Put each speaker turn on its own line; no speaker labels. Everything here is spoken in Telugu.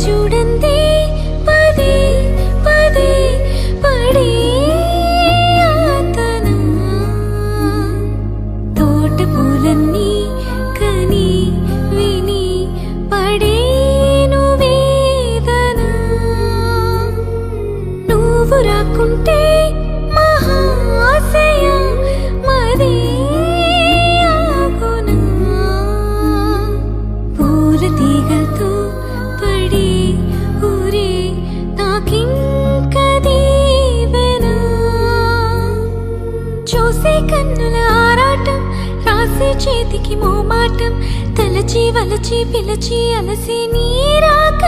చూడండి పదే పదే పడే ఆతన. తోట పూలన్నీ కని విని పడేను వేదన. నువ్వు రాకుండా నాకింక చూసే కన్నుల ఆరాటం రాసే చేతికి మోమాటం తలచి వలచి పిలచి అలసి నీరాక